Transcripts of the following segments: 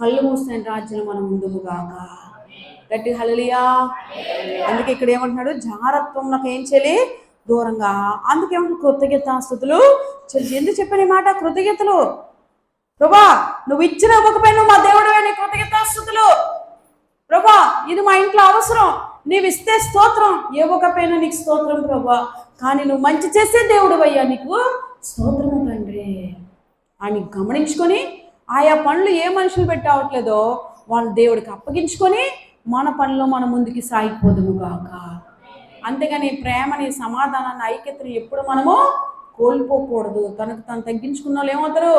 కళ్ళు మూసిన రాజ్యం మనం ముందుకు గాక. గట్టి హలలియా అందుకే ఇక్కడ ఏమంటున్నాడు? జారత్వం నాకు ఏం చేయాలి? దూరంగా. అందుకేమంటే కృతజ్ఞతాస్తుతులు. చెల్లి ఎందుకు చెప్పిన ఈ మాట? కృతజ్ఞతలు. ప్రభా నువ్వు ఇచ్చిన ఇవ్వకపోయినా మా దేవుడు అనే కృతజ్ఞతాస్తుతులు. ప్రభా ఇది మా ఇంట్లో అవసరం. నీవు ఇస్తే స్తోత్రం. ఇవ్వకపోయినా నీకు స్తోత్రం ప్రభా? కానీ నువ్వు మంచి చేసే దేవుడు అయ్యా నీకు స్తోత్రము తండ్రి. అని గమనించుకొని ఆయా పనులు ఏ మనుషులు పెట్టవట్లేదో వాళ్ళు దేవుడికి అప్పగించుకొని మన పనిలో మన ముందుకి సాగిపోదుము కాక అంతేగాని ప్రేమని సమాధానాన్ని ఐక్యతను ఎప్పుడు మనము కోల్పోకూడదు. తనకు తను తగ్గించుకున్న వాళ్ళు ఏమవుతారు?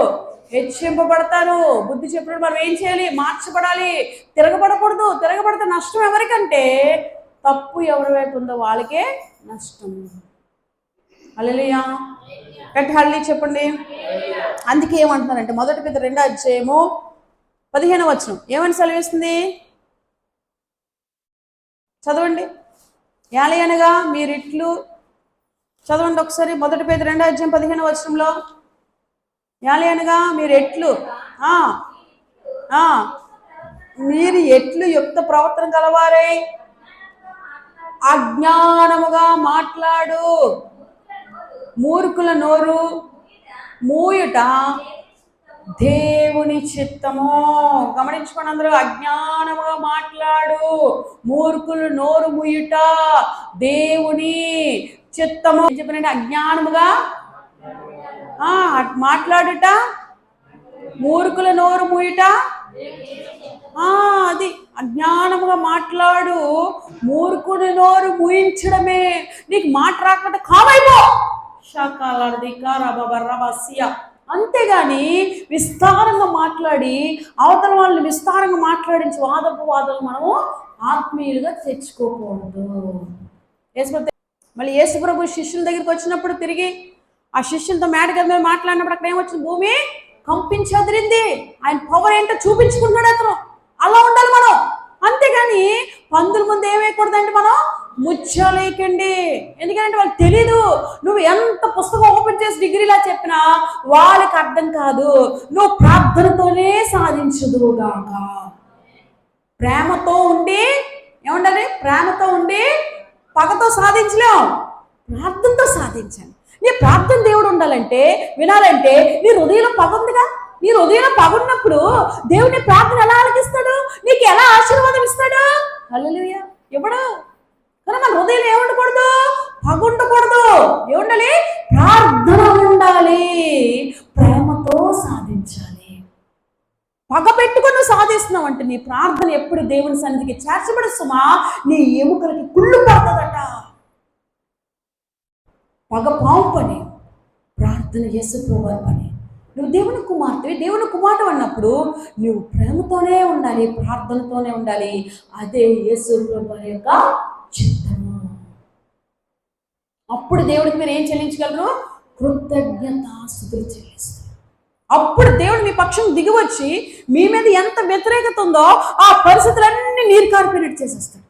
హెచ్చింపబడతారు. బుద్ధి చెప్పినప్పుడు మనం ఏం చేయాలి? మార్చబడాలి. తిరగబడకూడదు. తిరగబడితే నష్టం ఎవరికంటే తప్పు ఎవరి వైపు ఉందో వాళ్ళకే నష్టం. అలలియా గట్టి హల్లీ చెప్పండి. అందుకే ఏమంటున్నారంటే మొదటి పెద్ద రెండో అధ్యాయము పదిహేను వచనం. ఏమని సెలవిస్తుంది? చదవండి. యాలి అనగా మీరిట్లు చదవండి ఒకసారి. మొదటి పేద రెండో అధ్యాయం పదిహేను వచనంలో. యాలి అనగా మీరు ఎట్లు మీరు ఎట్లు యుక్త ప్రవర్తన కలవారే అజ్ఞానముగా మాట్లాడు. మూర్ఖుల నోరు మూయుట దేవుని చిత్తము. గమనించుకోండి అందరూ అజ్ఞానముగా మాట్లాడు. మూర్ఖులు నోరు మూయుట దేవుని చిత్తము. చెప్పినట్టు? అజ్ఞానముగా? ఆ, మాట్లాడుట? మూర్ఖుల నోరు మూయుట? ఆ, అది. అజ్ఞానముగా మాట్లాడు. మూర్ఖుని నోరు మూయించడమే. నీకు మాట రాకుండా కామైపో. శాకాలాడది కారాబర్రబస్య అంతేగాని విస్తారంగా మాట్లాడి అవతల వాళ్ళని విస్తారంగా మాట్లాడించి వాదపు వాదాలు మనము ఆత్మీయులుగా తెచ్చుకోకూడదు. యేసుప్రభు మళ్ళీ యేసుప్రభు శిష్యుల దగ్గరికి వచ్చినప్పుడు తిరిగి ఆ శిష్యులతో మేడ గది మీద మాట్లాడినప్పుడు అక్కడ ఏమొచ్చింది? భూమి కంపించదిరింది ఆయన పవర్ ఏంటో చూపించుకుంటున్నాడు అతను. అలా ఉండాలి మనం. అంతేగాని పందుల ముందు ఏమేయకూడదండి మనం? ముచ్చలేకండి ఎందుకంటే వాళ్ళకి తెలీదు. నువ్వు ఎంత పుస్తకం ఓపెన్ చేసి డిగ్రీలా చెప్పినా వాళ్ళకి అర్థం కాదు. నువ్వు ప్రార్థనతోనే సాధించదుగాక ప్రేమతో ఉండి ఏముండాలి ప్రేమతో ఉండి పగతో సాధించలేం ప్రార్థనతో సాధించాలి. నీ ప్రార్థన దేవుడు ఉండాలంటే వినాలంటే నీ హృదయంలో పగ ఉందిగా. నీ హృదయంలో పగ ఉన్నప్పుడు దేవుని ప్రార్థన ఎలా ఆలకిస్తాడు నీకు ఎలా ఆశీర్వాదం ఇస్తాడు? అల్లలు పెట్టుకుని అంటే నీ ప్రార్థన ఎప్పుడు దేవుని సన్నిధికి సుమా నీ ఎముకలకి కుళ్ళు పడుతుందట. పగ పావు పని ప్రార్థన యేసు పని. నువ్వు దేవుని కుమార్తె దేవుని కుమార్తె అన్నప్పుడు నువ్వు ప్రేమతోనే ఉండాలి ప్రార్థనతోనే ఉండాలి. అదే యేసు ప్రభు యొక్క చిత్తము. అప్పుడు దేవుడికి మీరు ఏం చెల్లించగలరు? కృతజ్ఞతాస్తుతులు చెల్లిస్తారు అప్పుడు దేవుడు మీ పక్షం దిగివచ్చి మీ మీద ఎంత వ్యతిరేకత ఉందో ఆ పరిస్థితులన్నీ నీరు కార్పొరేట్ చేసేస్తాడు.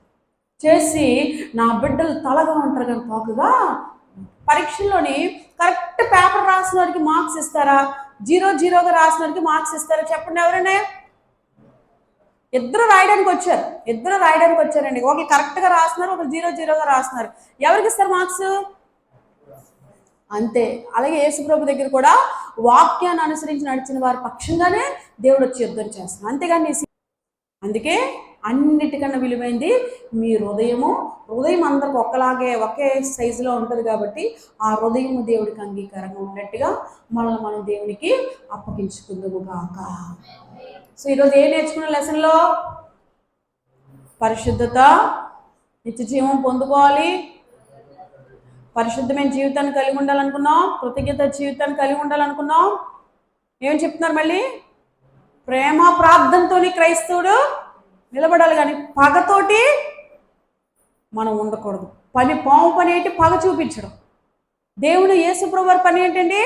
చేసి నా బిడ్డలు తలగా ఉంటారు కానీ పోకగా పరీక్షల్లోని కరెక్ట్ పేపర్ రాసిన వాడికి మార్క్స్ ఇస్తారా? జీరో జీరోగా రాసిన వాడికి మార్క్స్ ఇస్తారా? చెప్పండి ఎవరైనా ఇద్దరు రాయడానికి వచ్చారు. ఇద్దరు రాయడానికి వచ్చారండి. ఒకరు కరెక్ట్గా రాస్తున్నారు ఒకరు జీరో జీరోగా రాస్తున్నారు. ఎవరికి ఇస్తారు మార్క్స్? అంతే. అలాగే యేసుప్రభు దగ్గర కూడా వాక్యాన్ని అనుసరించి నడిచిన వారి పక్షంగానే దేవుడు వచ్చి యుద్ధం చేస్తున్నాడు. అంతేగాని అందుకే అన్నిటికన్నా విలువైంది మీ హృదయము. హృదయం అందరికి ఒక్కలాగే ఒకే సైజులో ఉంటుంది కాబట్టి ఆ హృదయము దేవుడికి అంగీకారంగా ఉన్నట్టుగా మనల్ని మనం దేవునికి అప్పగించుకుందాము కాక సో ఈరోజు ఏం నేర్చుకున్న లెసన్లో? పరిశుద్ధత నిత్యజీవం పొందుకోవాలి. పరిశుద్ధమైన జీవితాన్ని కలిగి ఉండాలనుకున్నాం కృతజ్ఞత జీవితాన్ని కలిగి ఉండాలనుకున్నాం. ఏం చెప్తున్నారు మళ్ళీ? ప్రేమ ప్రార్థనతోని క్రైస్తవుడు నిలబడాలి కానీ పగతోటి మనం ఉండకూడదు. పని పాము పని ఏంటి? పగ చూపించడం. దేవుడు యేసుప్రభు వారి పని ఏంటండి?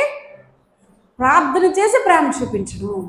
ప్రార్థన చేసి ప్రేమ చూపించడం.